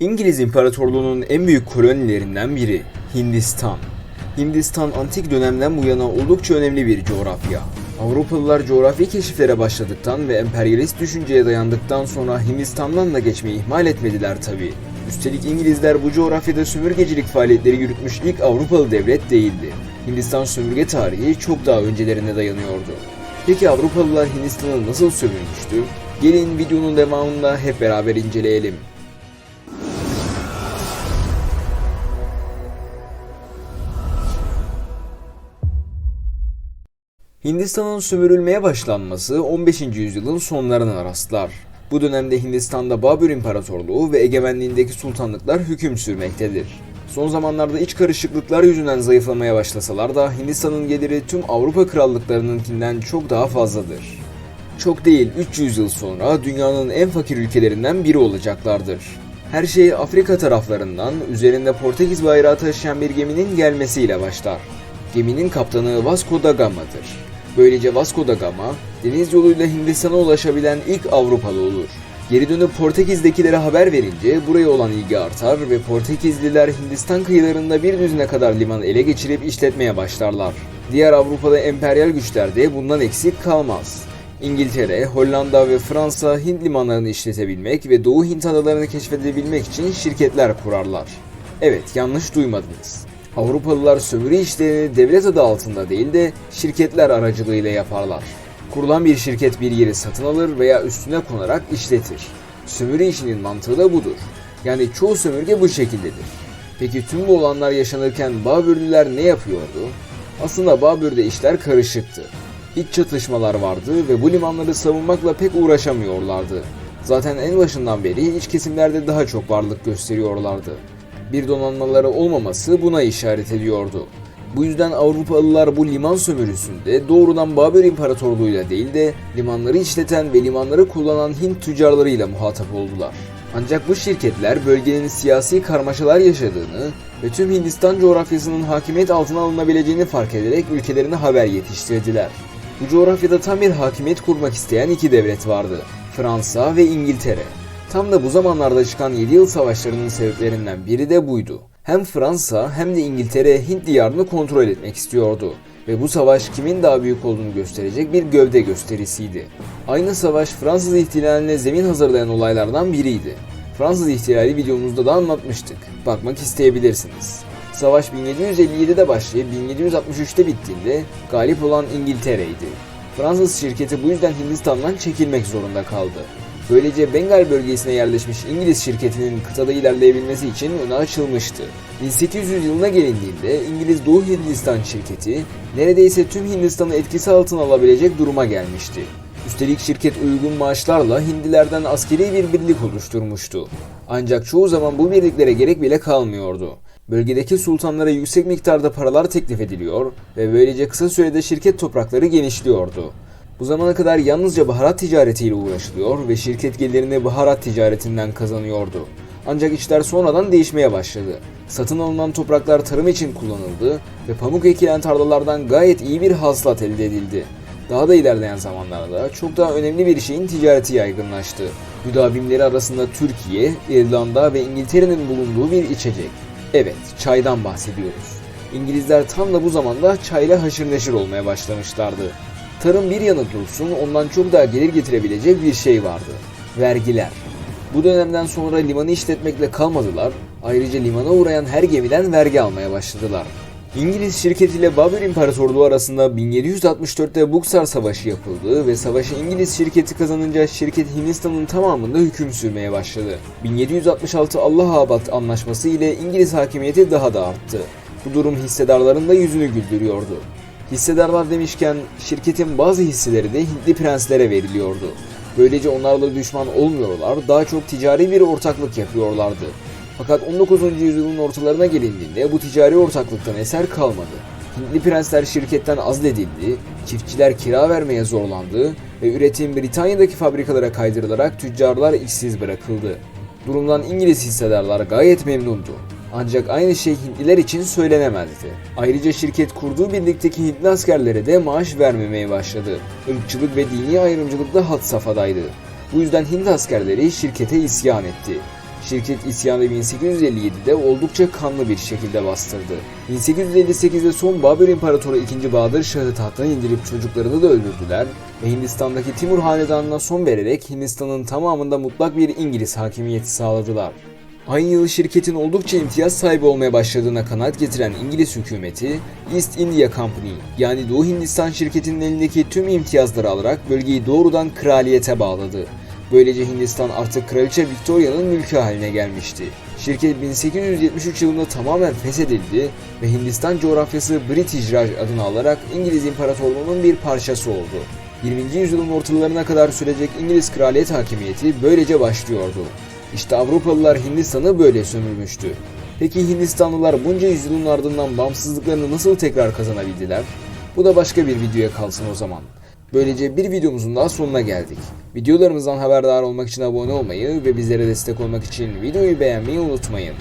İngiliz İmparatorluğu'nun en büyük kolonilerinden biri Hindistan. Hindistan antik dönemden bu yana oldukça önemli bir coğrafya. Avrupalılar coğrafi keşiflere başladıktan ve emperyalist düşünceye dayandıktan sonra Hindistan'dan da geçmeyi ihmal etmediler tabi. Üstelik İngilizler bu coğrafyada sömürgecilik faaliyetleri yürütmüş ilk Avrupalı devlet değildi. Hindistan sömürge tarihi çok daha öncelerine dayanıyordu. Peki Avrupalılar Hindistan'ı nasıl sömürmüştü? Gelin videonun devamında hep beraber inceleyelim. Hindistan'ın sömürülmeye başlanması 15. yüzyılın sonlarına rastlar. Bu dönemde Hindistan'da Babür İmparatorluğu ve egemenliğindeki sultanlıklar hüküm sürmektedir. Son zamanlarda iç karışıklıklar yüzünden zayıflamaya başlasalar da Hindistan'ın geliri tüm Avrupa krallıklarınınkinden çok daha fazladır. Çok değil 300 yıl sonra dünyanın en fakir ülkelerinden biri olacaklardır. Her şey Afrika taraflarından üzerinde Portekiz bayrağı taşıyan bir geminin gelmesiyle başlar. Geminin kaptanı Vasco da Gama'dır. Böylece Vasco da Gama, deniz yoluyla Hindistan'a ulaşabilen ilk Avrupalı olur. Geri dönüp Portekiz'dekilere haber verince buraya olan ilgi artar ve Portekizliler Hindistan kıyılarında bir düzine kadar liman ele geçirip işletmeye başlarlar. Diğer Avrupalı emperyal güçler de bundan eksik kalmaz. İngiltere, Hollanda ve Fransa Hint limanlarını işletebilmek ve Doğu Hint adalarını keşfedebilmek için şirketler kurarlar. Evet, yanlış duymadınız. Avrupalılar sömürü işlerini devlet adı altında değil de şirketler aracılığıyla yaparlar. Kurulan bir şirket bir yeri satın alır veya üstüne konarak işletir. Sömürü işinin mantığı da budur. Yani çoğu sömürge bu şekildedir. Peki tüm bu olanlar yaşanırken Babürlüler ne yapıyordu? Aslında Babür'de işler karışıktı. İç çatışmalar vardı ve bu limanları savunmakla pek uğraşamıyorlardı. Zaten en başından beri iç kesimlerde daha çok varlık gösteriyorlardı. Bir donanmaları olmaması buna işaret ediyordu. Bu yüzden Avrupalılar bu liman sömürüsünde doğrudan Babür İmparatorluğu'yla değil de limanları işleten ve limanları kullanan Hint tüccarlarıyla muhatap oldular. Ancak bu şirketler bölgenin siyasi karmaşalar yaşadığını ve tüm Hindistan coğrafyasının hakimiyet altına alınabileceğini fark ederek ülkelerine haber yetiştirdiler. Bu coğrafyada tam bir hakimiyet kurmak isteyen iki devlet vardı. Fransa ve İngiltere. Tam da bu zamanlarda çıkan 7 yıl savaşlarının sebeplerinden biri de buydu. Hem Fransa hem de İngiltere Hint diyarını kontrol etmek istiyordu ve bu savaş kimin daha büyük olduğunu gösterecek bir gövde gösterisiydi. Aynı savaş Fransız ihtilaline zemin hazırlayan olaylardan biriydi. Fransız ihtilali videomuzda da anlatmıştık. Bakmak isteyebilirsiniz. Savaş 1757'de başlayıp 1763'te bittiğinde galip olan İngiltere'ydi. Fransız şirketi bu yüzden Hindistan'dan çekilmek zorunda kaldı. Böylece Bengal bölgesine yerleşmiş İngiliz şirketinin kıtada ilerleyebilmesi için öne açılmıştı. 1800 yılına gelindiğinde İngiliz Doğu Hindistan şirketi neredeyse tüm Hindistan'ı etkisi altına alabilecek duruma gelmişti. Üstelik şirket uygun maaşlarla Hindilerden askeri bir birlik oluşturmuştu. Ancak çoğu zaman bu birliklere gerek bile kalmıyordu. Bölgedeki sultanlara yüksek miktarda paralar teklif ediliyor ve böylece kısa sürede şirket toprakları genişliyordu. Bu zamana kadar yalnızca baharat ticaretiyle uğraşılıyor ve şirket gelirini baharat ticaretinden kazanıyordu. Ancak işler sonradan değişmeye başladı. Satın alınan topraklar tarım için kullanıldı ve pamuk ekilen tarlalardan gayet iyi bir hasılat elde edildi. Daha da ilerleyen zamanlarda çok daha önemli bir şeyin ticareti yaygınlaştı. Müdavimleri arasında Türkiye, İrlanda ve İngiltere'nin bulunduğu bir içecek. Evet, çaydan bahsediyoruz. İngilizler tam da bu zamanda çayla haşır neşir olmaya başlamışlardı. Tarım bir yana dursun ondan çok daha gelir getirebilecek bir şey vardı. Vergiler. Bu dönemden sonra limanı işletmekle kalmadılar, ayrıca limana uğrayan her gemiden vergi almaya başladılar. İngiliz şirketiyle Babür İmparatorluğu arasında 1764'te Buksar Savaşı yapıldı ve savaşı İngiliz şirketi kazanınca şirket Hindistan'ın tamamında hüküm sürmeye başladı. 1766 Allahabad Anlaşması ile İngiliz hakimiyeti daha da arttı. Bu durum hissedarların da yüzünü güldürüyordu. Hissedarlar demişken şirketin bazı hisseleri de Hintli prenslere veriliyordu. Böylece onlarla düşman olmuyorlar, daha çok ticari bir ortaklık yapıyorlardı. Fakat 19. yüzyılın ortalarına gelindiğinde bu ticari ortaklıktan eser kalmadı. Hintli prensler şirketten azledildi, çiftçiler kira vermeye zorlandı ve üretim Britanya'daki fabrikalara kaydırılarak tüccarlar işsiz bırakıldı. Durumdan İngiliz hissedarlar gayet memnundu. Ancak aynı şey Hintliler için söylenemezdi. Ayrıca şirket kurduğu birlikteki Hintli askerlere de maaş vermemeye başladı. Irkçılık ve dini ayrımcılık da had safhadaydı. Bu yüzden Hint askerleri şirkete isyan etti. Şirket isyanı 1857'de oldukça kanlı bir şekilde bastırdı. 1858'de son Babür İmparatoru 2. Bahadır Şah'ı tahttan indirip çocuklarını da öldürdüler ve Hindistan'daki Timur Hanedanı'na son vererek Hindistan'ın tamamında mutlak bir İngiliz hakimiyeti sağladılar. Aynı yıl şirketin oldukça imtiyaz sahibi olmaya başladığına kanaat getiren İngiliz hükümeti East India Company yani Doğu Hindistan şirketinin elindeki tüm imtiyazları alarak bölgeyi doğrudan kraliyete bağladı. Böylece Hindistan artık Kraliçe Victoria'nın mülkü haline gelmişti. Şirket 1873 yılında tamamen feshedildi ve Hindistan coğrafyası British Raj adını alarak İngiliz İmparatorluğu'nun bir parçası oldu. 20. yüzyılın ortalarına kadar sürecek İngiliz kraliyet hakimiyeti böylece başlıyordu. İşte Avrupalılar Hindistan'ı böyle sömürmüştü. Peki Hindistanlılar bunca yüzyılın ardından bağımsızlıklarını nasıl tekrar kazanabildiler? Bu da başka bir videoya kalsın o zaman. Böylece bir videomuzun daha sonuna geldik. Videolarımızdan haberdar olmak için abone olmayı ve bizlere destek olmak için videoyu beğenmeyi unutmayın.